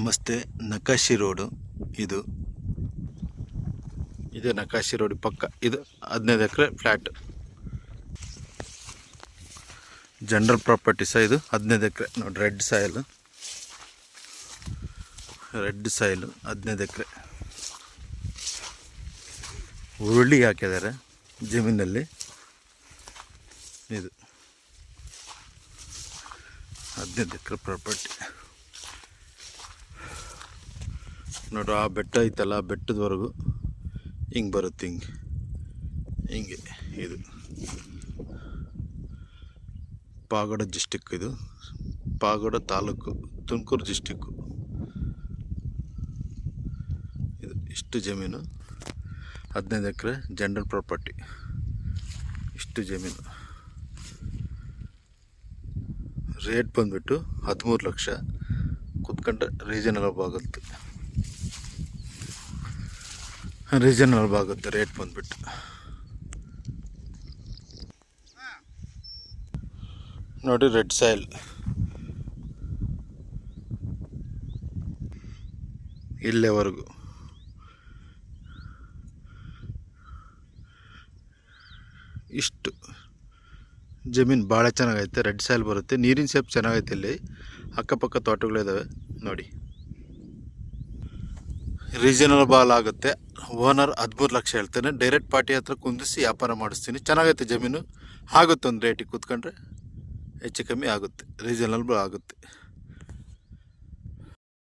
ನಮಸ್ತೆ ನಕಾಶಿ ರೋಡು. ಇದು ಇದೆ ನಕಾಶಿ ರೋಡ್ ಪಕ್ಕ. ಇದು ಹದಿನೈದು ಎಕರೆ ಫ್ಲ್ಯಾಟ್ ಜನರಲ್ ಪ್ರಾಪರ್ಟಿ ಸಹ ಇದು ಹದಿನೈದು ಎಕರೆ. ನೋಡಿ ರೆಡ್ ಸಾಯಿಲ್ ರೆಡ್ ಸಾಯಿಲ್ ಹದಿನೈದು ಎಕರೆ. ಹುರುಳಿ ಹಾಕಿದ್ದಾರೆ ಜಮೀನಲ್ಲಿ. ಇದು ಹದಿನೈದು ಎಕರೆ ಪ್ರಾಪರ್ಟಿ ನೋಡು ಆ ಬೆಟ್ಟ ಐತಲ್ಲ ಬೆಟ್ಟದವರೆಗೂ ಹಿಂಗೆ ಬರುತ್ತೆ ಹಿಂಗೆ. ಹಿಂಗೆ ಇದು. ಪಾಗಡ ಡಿಸ್ಟಿಕ್ ಇದು. ಪಾಗಡ ತಾಲೂಕು, ತುಮಕೂರು ಡಿಸ್ಟಿಕ್ಕು ಇದು ಇಷ್ಟು ಜಮೀನು. ಹದಿನೈದು ಎಕರೆ ಜನರಲ್ ಪ್ರಾಪರ್ಟಿ ಇಷ್ಟು ಜಮೀನು. ರೇಟ್ ಬಂದುಬಿಟ್ಟು ಹದಿಮೂರು ಲಕ್ಷ. ಕುತ್ಕೊಂಡ್ರೆ ರೀಸನಲ್ ಆಗುತ್ತೆ. ರೀಸನಲ್ ಆಗುತ್ತೆ ರೇಟ್ ಬಂದುಬಿಟ್ಟು. ನೋಡಿ ರೆಡ್ ಸೈಲ್ ಇಲ್ಲೇವರೆಗೂ. ಇಷ್ಟು. ಜಮೀನು ಭಾಳ ಚೆನ್ನಾಗೈತೆ ರೆಡ್ ಸೈಲ್ ಬರುತ್ತೆ. ನೀರಿನ ಸೇಪ್ ಚೆನ್ನಾಗೈತೆ ಇಲ್ಲಿ. ಅಕ್ಕಪಕ್ಕ ತೋಟಗಳಿದ್ದಾವೆ ನೋಡಿ. ರೀಸನಲ್ ಬಾಲ್ ಆಗುತ್ತೆ. ಓನರ್ ಹದಿಮೂರು ಲಕ್ಷ ಹೇಳ್ತೇನೆ. ಡೈರೆಕ್ಟ್ ಪಾರ್ಟಿ ಹತ್ರ ಕುಂದಿಸಿ ವ್ಯಾಪಾರ ಮಾಡಿಸ್ತೀನಿ. ಚೆನ್ನಾಗೈತೆ ಜಮೀನು. ಆಗುತ್ತೆ ಒಂದು ರೇಟಿಗೆ ಕೂತ್ಕೊಂಡ್ರೆ ಹೆಚ್ಚು ಕಮ್ಮಿ ಆಗುತ್ತೆ. ರೀಸನಬಲ್ ಆಗುತ್ತೆ.